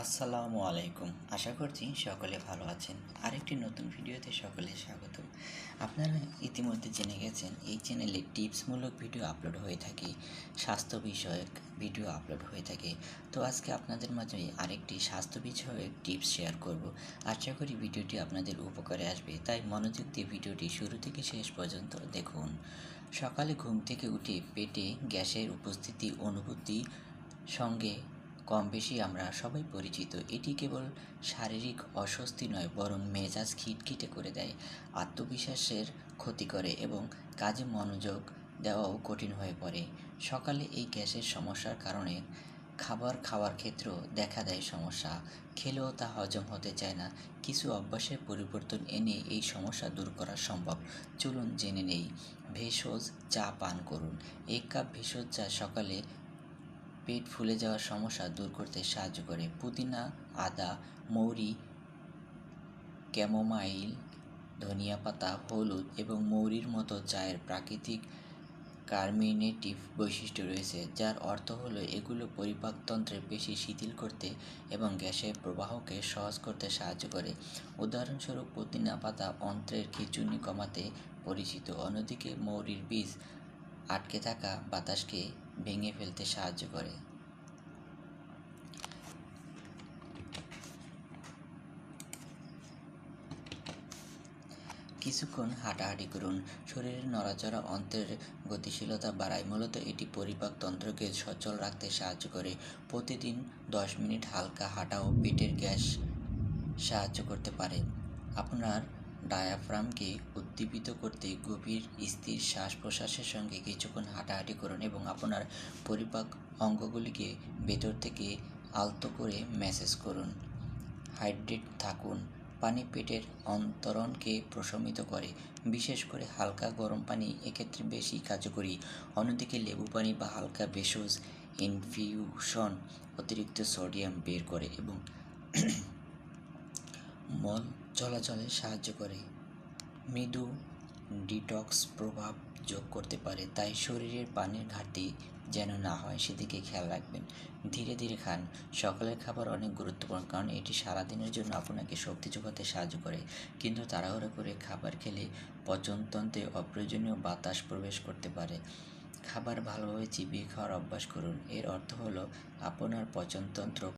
আসসালামু আলাইকুম। আশা করছি সকলে ভালো আছেন। আরেকটি নতুন ভিডিওতে সকলে স্বাগত আপনারা ইতিমধ্যে জেনে গেছেন, এই চ্যানেলে টিপসমূলক ভিডিও আপলোড হয়ে থাকে, স্বাস্থ্য বিষয়ক ভিডিও আপলোড হয়ে থাকে। তো আজকে আপনাদের মাঝে আরেকটি স্বাস্থ্য বিষয়ক টিপস শেয়ার করব। আশা করি ভিডিওটি আপনাদের উপকারে আসবে। তাই মনোযোগ দিয়ে ভিডিওটি শুরু থেকে শেষ পর্যন্ত দেখুন। সকালে ঘুম থেকে উঠে পেটে গ্যাসের উপস্থিতি, অনুভূতি সঙ্গে কম বেশি আমরা সবাই পরিচিত। এটি কেবল শারীরিক অস্বস্তি নয়, বরং মেজাজ খিটখিটে করে দেয়, আত্মবিশ্বাসের ক্ষতি করে এবং কাজে মনোযোগ দেওয়াও কঠিন হয়ে পড়ে। সকালে এই গ্যাসের সমস্যার কারণে খাবার খাওয়ার ক্ষেত্রেও দেখা দেয় সমস্যা। খেলেও তা হজম হতে চায় না। কিছু অভ্যাসের পরিবর্তন এনে এই সমস্যা দূর করা সম্ভব। চলুন জেনে নেই। ভেষজ চা পান করুন। এক কাপ ভেষজ চা সকালে পেট ফুলে যাওয়ার সমস্যা দূর করতে সাহায্য করে। পুদিনা, আদা, মৌরি, ক্যামোমাইল, ধনিয়া পাতা, হলুদ এবং মৌরির মতো চায়ের প্রাকৃতিক কার্মিনেটিভ বৈশিষ্ট্য রয়েছে, যার অর্থ হলো এগুলো পরিপাকতন্ত্রের পেশি শিথিল করতে এবং গ্যাসের প্রবাহকে সহজ করতে সাহায্য করে। উদাহরণস্বরূপ, পুদিনা পাতা অন্ত্রের খিচুনি কমাতে পরিচিত। অন্যদিকে মৌরির বীজ আটকে থাকা বাতাসকে ভেঙে ফেলতে সাহায্য করে। কিছুক্ষণ হাঁটাহাঁটি করুন। শরীরের নড়াচড়া অন্ত্রের গতিশীলতা বাড়ায়। মূলত এটি পরিপাকতন্ত্রকে সচল রাখতে সাহায্য করে। প্রতিদিন দশ মিনিট হালকা হাঁটাও পেটের গ্যাস সাহায্য করতে পারে। আপনার ডায়াফ্রামকে উদ্দীপিত করতে গভীর স্থির শ্বাস প্রশ্বাসের সঙ্গে কিছুক্ষণ হাঁটাহাঁটি করুন এবং আপনার পরিপাক অঙ্গগুলিকে ভেতর থেকে আলতো করে ম্যাসেজ করুন। হাইড্রেট থাকুন। পানি পেটের অন্তরণকে প্রশমিত করে। বিশেষ করে হালকা গরম পানি এক্ষেত্রে বেশি কার্যকরী। অন্যদিকে লেবু পানি বা হালকা ভেষজ ইনফিউশন অতিরিক্ত সোডিয়াম বের করে এবং মল চলাচলে সাহায্য করে। মৃদু ডিটক্স প্রভাব যোগ করতে পারে, তাই শরীরের পানির ঘাটতি যেন না হয়, সেদিকে খেয়াল রাখবেন। ধীরে ধীরে খান। সকালের খাবার অনেক গুরুত্বপূর্ণ, কারণ এটি সারাদিনের জন্য আপনাকে শক্তি যোগাতে সাহায্য করে। কিন্তু তাড়াহুড়ো করে খাবার খেলে পচনতন্ত্রে অপ্রয়োজনীয় বাতাস প্রবেশ করতে পারে। খাবার ভালোভাবে চিবিয়ে খাওয়ার অভ্যাস করুন। এর অর্থ হলো, আপনার পচনতন্ত্র